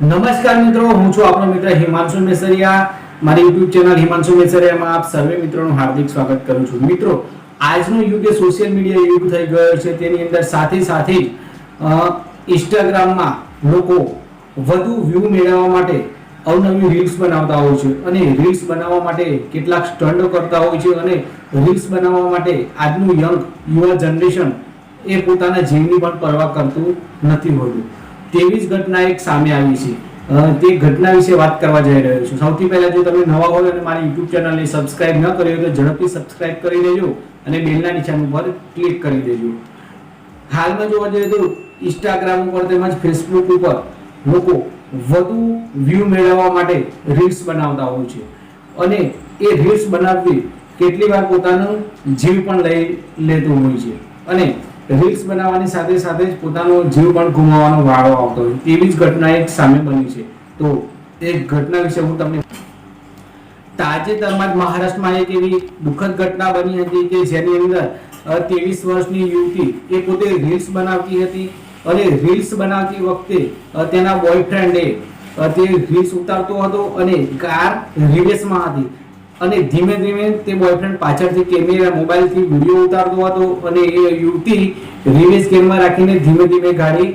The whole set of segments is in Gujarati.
નમસ્કાર મિત્રો હું છું આપણો મિત્ર હિમાંશુ મેસરિયા. મારી યુટ્યુબ ચેનલ હિમાંશુ મેસરિયામાં આપ સર્વે મિત્રોનું હાર્દિક સ્વાગત કરું છું. મિત્રો, આજનો યુગ એ સોશિયલ મીડિયા યુગ થઈ ગયો છે. તેની અંદર સાથે સાથે જ ઇન્સ્ટાગ્રામમાં લોકો વધુ વ્યૂ મેળવવા માટે અવનવી રીલ્સ બનાવતા હોય છે અને રીલ્સ બનાવવા માટે કેટલાક સ્ટન્ડો કરતા હોય છે અને રીલ્સ બનાવવા માટે આજનું યંગ યુવા જનરેશન એ પોતાના જીવની પણ પરવા કરતું નથી હોતું. તેવી જ ઘટના એક સામે આવી છે. તે ઘટના વિશે વાત કરવા જઈ રહ્યો છું. સૌથી પહેલા જો તમે નવા હોય અને મારી યુટ્યુબ ચેનલને સબસ્ક્રાઇબ ન કરી હોય તો ઝડપથી સબસ્ક્રાઇબ કરી દેજો અને બેલના નિશાન ઉપર ક્લિક કરી દેજો. હાલમાં જોવા જઈએ તો ઇન્સ્ટાગ્રામ ઉપર તેમજ ફેસબુક ઉપર લોકો વધુ વ્યૂ મેળવવા માટે રીલ્સ બનાવતા હોય છે. અને એ રીલ્સ બનાવવી કેટલી વાર પોતાનું જીવ પણ લઈ લેતું હોય છે. અને રીલ્સ બનાવવાની સાથે સાથે જ પોતાનો જીવ પણ ગુમાવવાનો વાળો આવતો હોય. તેવી જ ઘટના એક સામે બની છે. તો એ ઘટના વિશે હું તમને તાજેતરમાં જ મહારાષ્ટ્રમાં એક એવી દુઃખદ ઘટના બની હતી કે જેની અંદર ત્રેવીસ વર્ષની યુવતી એ પોતે રીલ્સ બનાવતી હતી અને રીલ્સ બનાવતી વખતે તેના બોયફ્રેન્ડે તે રીલ્સ ઉતારતો હતો અને કાર રિવેસમાં હતી. અને ધીમે ધીમે તે બોયફ્રેન્ડ પાછળથી કેમેરા, મોબાઈલથી વીડિયો ઉતારતો હતો અને એ યુવતી રિવેસ ગેમમાં રાખીને ધીમે ધીમે ગાડી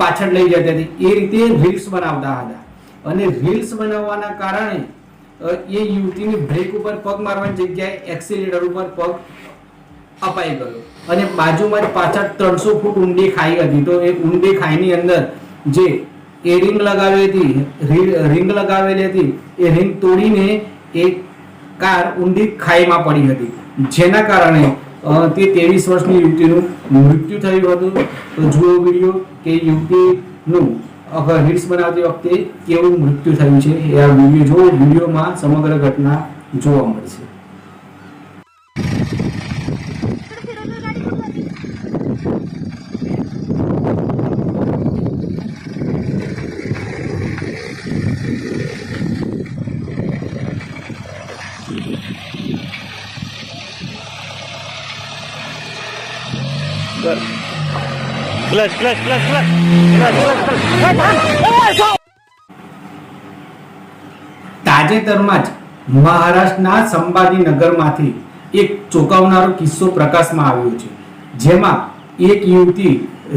પાછળ લઈ જતી હતી. એ રીતે રીલ્સ બનાવતા હતા. અને રીલ્સ બનાવવાના કારણે એ યુવતીની બ્રેક ઉપર પગ મારવાની જગ્યાએ એક્સિલેટર ઉપર પગ અપાઈ ગયો. અને બાજુમાં પાછળ ત્રણસો ફૂટ ઊંડી ખાઈ હતી. તો એ ઊંડી ખાઈની અંદર જે એ રિંગ લગાવી હતી રિંગ લગાવેલી હતી. એ રિંગ તોડીને એ કાર ઊંડી ખાઈમાં પડી હતી. જેના કારણે તે ત્રેવીસ વર્ષની યુવતીનું મૃત્યુ થયું હતું. તો જુઓ વીડિયો કે યુવતીનું રીલ્સ બનાવતી વખતે કેવું મૃત્યુ થયું છે એ આ વીડિયો જુઓ. વિડીયોમાં સમગ્ર ઘટના જોવા મળશે. Clutch, clutch, clutch. ક્લચ તાજેતરમાં જ મહારાષ્ટ્રના સંભાજી નગરમાંથી એક ચોંકાવનારો કિસ્સો પ્રકાશમાં આવ્યો છે જેમાં એક યુવતી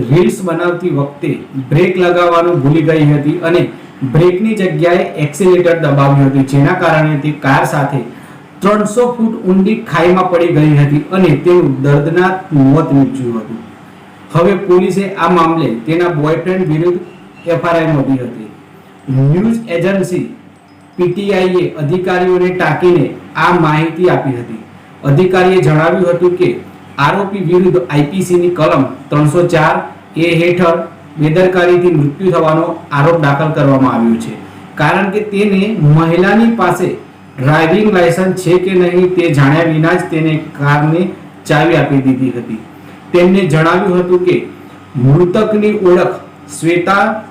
રીલ્સ બનાવતી વખતે બ્રેક લગાવવાનું ભૂલી ગઈ હતી અને બ્રેકની જગ્યાએ એક્સિલેટર દબાવ્યું હતું જેના કારણે તે કાર સાથે ત્રણસો ફૂટ ઊંડી ખાઈમાં પડી ગઈ હતી અને તેનું દર્દનાક મોત નીપજ્યું હતું. હવે પોલીસે આ મામલે તેના બોયફ્રેન્ડ વિરુદ્ધ એફઆરઆઈ નોંધી હતી. ન્યૂઝ એજન્સી પીટીઆઈએ અધિકારીઓને ટાંકીને આ માહિતી આપી હતી. અધિકારીએ જણાવ્યું હતું કે, આરોપી વિરુદ્ધ આઈપીસીની કલમ ત્રણસો ચાર એ હેઠળ બેદરકારીથી મૃત્યુ થવાનો આરોપ દાખલ કરવામાં આવ્યો છે. કારણ કે તેને મહિલાની પાસે ડ્રાઇવિંગ લાયસન્સ છે કે નહીં તે જાણ્યા વિના જ તેને કારને ચાવી આપી દીધી હતી. તેમને જણાવ્યું હતું કે, મૃતકની ઓળખ શ્વેતા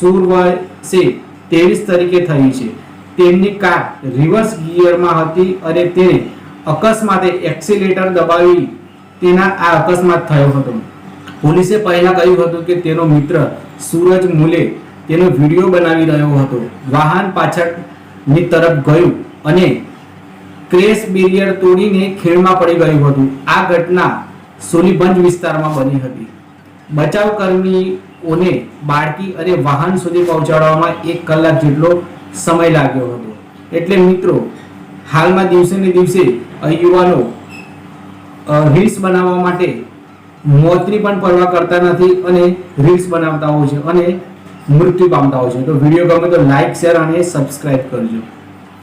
સુરવાસે ત્રેવીસ તરીકે થઈ છે. તેમની કાર રિવર્સ ગિયરમાં હતી અને તેને અકસ્માતે એક્સિલેટર દબાવી તેના આ અકસ્માત થયો હતો. પોલીસે પહેલા કહ્યું હતું કે તેનો મિત્ર સૂરજ મુલે તેનો વીડિયો બનાવી રહ્યો હતો. વાહન પાછળની તરફ ગયું. અને ક્રેશ બેરિયર તોડીને ખેડમાં પડી ગયું હતું. આ ઘટના સોલીભંજ વિસ્તારમાં બની હતી. બચાવ કર્મીઓને બાળકી અને વાહન સુધી પહોંચાડવામાં એક કલાક જેટલો સમય લાગ્યો હતો. એટલે મિત્રો, હાલમાં દિવસે ને દિવસે યુવાનો રીલ્સ બનાવવા માટે મોતની પણ પરવા કરતા નથી અને રીલ્સ બનાવતા હોય છે અને મૃત્યુ પામતા હોય છે. તો વીડિયો ગમે તો લાઈક, શેર અને સબસ્ક્રાઇબ કરજો.